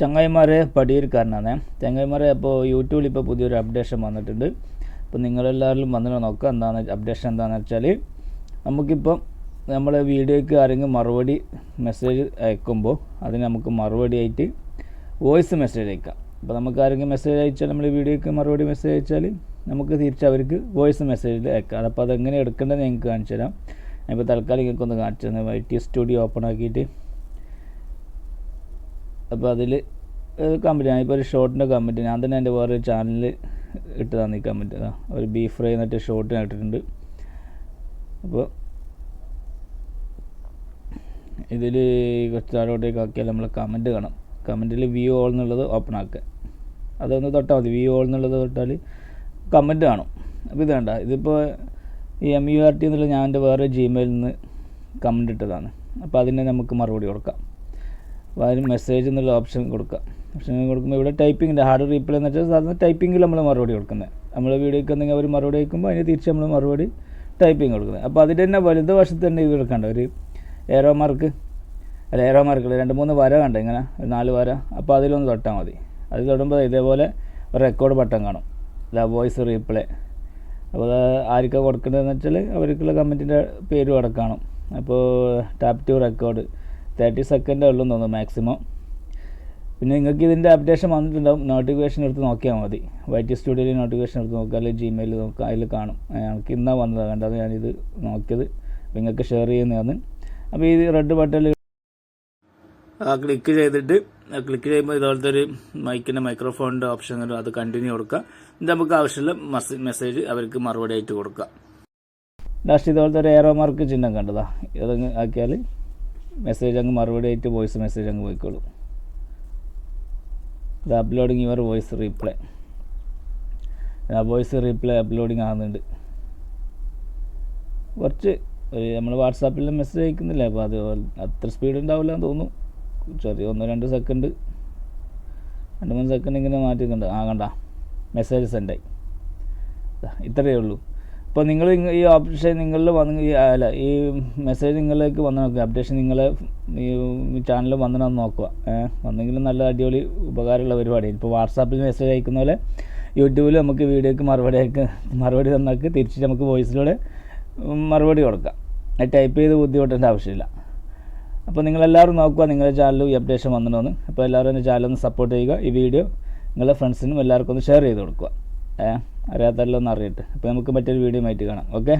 ചങ്ങായിമാരെ പടിയൂർക്കാരനാണ് ചങ്ങായിമാരെ അപ്പോൾ യൂട്യൂബിൽ ഇപ്പോൾ പുതിയൊരു അപ്ഡേഷൻ വന്നിട്ടുണ്ട്. അപ്പോൾ നിങ്ങളെല്ലാവരും വന്നിട്ട് നോക്കുക എന്താണ് അപ്ഡേഷൻ എന്താണെന്ന് വെച്ചാൽ നമുക്കിപ്പം നമ്മളെ വീഡിയോയ്ക്ക് ആരെങ്കിലും മറുപടി മെസ്സേജ് അയക്കുമ്പോൾ അതിന് നമുക്ക് മറുപടി ആയിട്ട് വോയിസ് മെസ്സേജ് അയക്കാം. അപ്പോൾ നമുക്ക് ആരെങ്കിലും മെസ്സേജ് അയച്ചാൽ നമ്മൾ വീഡിയോയ്ക്ക് മറുപടി മെസ്സേജ് അയച്ചാൽ നമുക്ക് തിരിച്ച് അവർക്ക് വോയിസ് മെസ്സേജ് അയക്കാം. അപ്പോൾ അതെങ്ങനെ എടുക്കേണ്ടത് നിങ്ങൾക്ക് കാണിച്ചു തരാം ഇപ്പോൾ തൽക്കാലം ഞങ്ങൾക്കൊന്ന് കാണിച്ചു തന്നെ ടി സ്റ്റുഡിയോ ഓപ്പൺ ആക്കിയിട്ട് അപ്പോൾ അതിൽ കമന്റ് ഇപ്പോൾ ഒരു ഷോർട്ടിന്റെ കമന്റ് ഞാൻ തന്നെ എന്റെ വേറൊരു ചാനലിൽ ഇട്ടതാണ് ഈ കമന്റ് ഒരു ബീഫ് ഫ്രൈ എന്നിട്ട് ഷോർട്ടിന് ഇട്ടിട്ടുണ്ട്. അപ്പോൾ ഇതിൽ കുറച്ച് താഴോട്ടേക്ക് ആക്കിയാൽ നമ്മൾ കമന്റ് കാണാം. കമന്റിൽ വ്യൂ ഓൾ എന്നുള്ളത് ഓപ്പൺ ആക്കുക. അതൊന്ന് തൊട്ടാൽ മതി. വ്യൂ ഓൾ എന്നുള്ളത് തൊട്ടാൽ കമന്റ് കാണും. അപ്പോൾ ഇത് വേണ്ട ഇതിപ്പോൾ ഈ എം യു ആർ ടി എന്നുള്ള ഞാൻ എന്റെ വേറെ ജിമെയിലിൽ നിന്ന് കമന്റ് ഇട്ടതാണ്. അപ്പോൾ അതിനെ നമുക്ക് മറുപടി കൊടുക്കാം. അപ്പോൾ മെസ്സേജ് എന്നുള്ള ഓപ്ഷൻ കൊടുക്കുക. ഓപ്ഷൻ കൊടുക്കുമ്പോൾ ഇവിടെ ടൈപ്പിങ്ങിന്റെ ഹാർഡ് റീപ്ലൈ എന്ന് വെച്ചാൽ സാധാരണ ടൈപ്പിങ്ങിൽ നമ്മൾ മറുപടി കൊടുക്കുന്നത് നമ്മൾ വീഡിയോയ്ക്ക് എന്തെങ്കിലും അവർ മറുപടി അയക്കുമ്പോൾ അതിന് തിരിച്ച് നമ്മൾ മറുപടി ടൈപ്പിംഗ് കൊടുക്കുന്നത് അപ്പോൾ അതിന്റെ തന്നെ വലുത് വശത്ത് തന്നെ ഇത് എടുക്കണ്ട ഒരു ഏറോ മാർക്ക് അല്ല ഏറോ മാർക്കുകൾ രണ്ട് മൂന്ന് വര കണ്ട ഇങ്ങനെ? ഒരു നാല് വര. അപ്പോൾ അതിലൊന്ന് തൊട്ടാൽ മതി. അത് തൊടുമ്പോൾ ഇതേപോലെ ഒരു റെക്കോർഡ് ബട്ടൺ കാണും. ഇതാ വോയിസ് റീപ്ലേ അപ്പോൾ അത് ആർക്കാണ് കൊടുക്കേണ്ടതെന്ന് വെച്ചാൽ അവർക്കുള്ള കമന്റിന്റെ പേരും അവിടെ അപ്പോൾ ടാപ്പ് ടു റെക്കോർഡ് തേർട്ടി സെക്കൻഡേ ഉള്ളൂ തോന്നുന്നു മാക്സിമം പിന്നെ നിങ്ങൾക്ക് ഇതിന്റെ അപ്ഡേഷൻ വന്നിട്ടുണ്ടാവും. നോട്ടിഫിക്കേഷൻ എടുത്ത് നോക്കിയാൽ മതി. വൈറ്റ് സ്റ്റുഡിയോയിൽ നോട്ടിഫിക്കേഷൻ എടുത്ത് നോക്കുക. അല്ലെങ്കിൽ ജിമെയിൽ നോക്കുക. അതിൽ കാണും. ഞങ്ങൾക്ക് ഇന്നാണ് വന്നത്. കണ്ടത് ഞാനിത് നോക്കിയത്. നിങ്ങൾക്ക് ഷെയർ ചെയ്യുന്നതാണ്. അപ്പോൾ ഈ റെഡ് ബട്ടണിൽ ക്ലിക്ക് ചെയ്തിട്ട് ക്ലിക്ക് ചെയ്യുമ്പോൾ ഇതുപോലത്തെ ഒരു മൈക്കിന്റെ മൈക്രോഫോണിന്റെ ഓപ്ഷൻ വരും അത് കണ്ടിന്യൂ കൊടുക്കുക. ഇത് നമുക്ക് ആവശ്യമുള്ള മെസ്സേജ് അവർക്ക് മറുപടി ആയിട്ട് കൊടുക്കുക. ലാസ്റ്റ് ഇതുപോലത്തെ ഒരു ഏറോ മാർക്ക് ചിഹ്നം കണ്ടതാ. ഇതങ്ങ് ആക്കിയാൽ മെസ്സേജ് അങ്ങ് മറുപടി ആയിട്ട് വോയിസ് മെസ്സേജ് അങ്ങ് പോയിക്കോളൂ. ഇത് uploading your voice reply voice reply uploading ആകുന്നുണ്ട് കുറച്ച് ഒരു നമ്മൾ വാട്സാപ്പിൽ മെസ്സേജ് അയക്കുന്നില്ല? അപ്പോൾ അത് അത്ര സ്പീഡ് ഉണ്ടാവില്ല എന്ന് തോന്നുന്നു. ചെറിയ ഒന്ന് രണ്ട് സെക്കൻഡ് രണ്ട് മൂന്ന് സെക്കൻഡ് ഇങ്ങനെ മാറ്റിക്കണ്ട ആ കണ്ട മെസ്സേജ് സെൻഡായി ഇത്രയേ ഉള്ളൂ. അപ്പോൾ നിങ്ങൾ ഈ ഓപ്ഷൻ നിങ്ങളിൽ വന്ന് അല്ല ഈ മെസ്സേജ് നിങ്ങളിലേക്ക് വന്ന് നോക്കുക അപ്ഡേഷൻ നിങ്ങൾ ഈ ചാനലിൽ വന്നിട്ട് നോക്കുക. വന്നെങ്കിലും നല്ല അടിപൊളി ഉപകാരമുള്ള പരിപാടി ഇപ്പോൾ വാട്സാപ്പിൽ മെസ്സേജ് അയക്കുന്ന പോലെ യൂട്യൂബിൽ നമുക്ക് വീഡിയോക്ക് മറുപടി അയക്ക മറുപടി തന്നാക്ക് തിരിച്ച് നമുക്ക് വോയിസിലൂടെ മറുപടി കൊടുക്കാം. ടൈപ്പ് ചെയ്ത് ബുദ്ധിമുട്ടേണ്ട ആവശ്യമില്ല. അപ്പോൾ നിങ്ങളെല്ലാവരും നോക്കുക നിങ്ങളുടെ ചാനലിൽ ഈ അപ്ഡേഷൻ വന്നിട്ടുണ്ടെന്ന്. അപ്പോൾ എല്ലാവരും എന്റെ ചാനൽ ഒന്ന് സപ്പോർട്ട് ചെയ്യുക. ഈ വീഡിയോ നിങ്ങളുടെ ഫ്രണ്ട്സിനും എല്ലാവർക്കും ഒന്ന് ഷെയർ ചെയ്ത് കൊടുക്കുക. ഏഹ് അറിയാത്തതെല്ലാം എന്നറിയട്ടെ അപ്പോൾ നമുക്ക് മറ്റൊരു വീഡിയോ ആയിട്ട് കാണാം. ഓക്കെ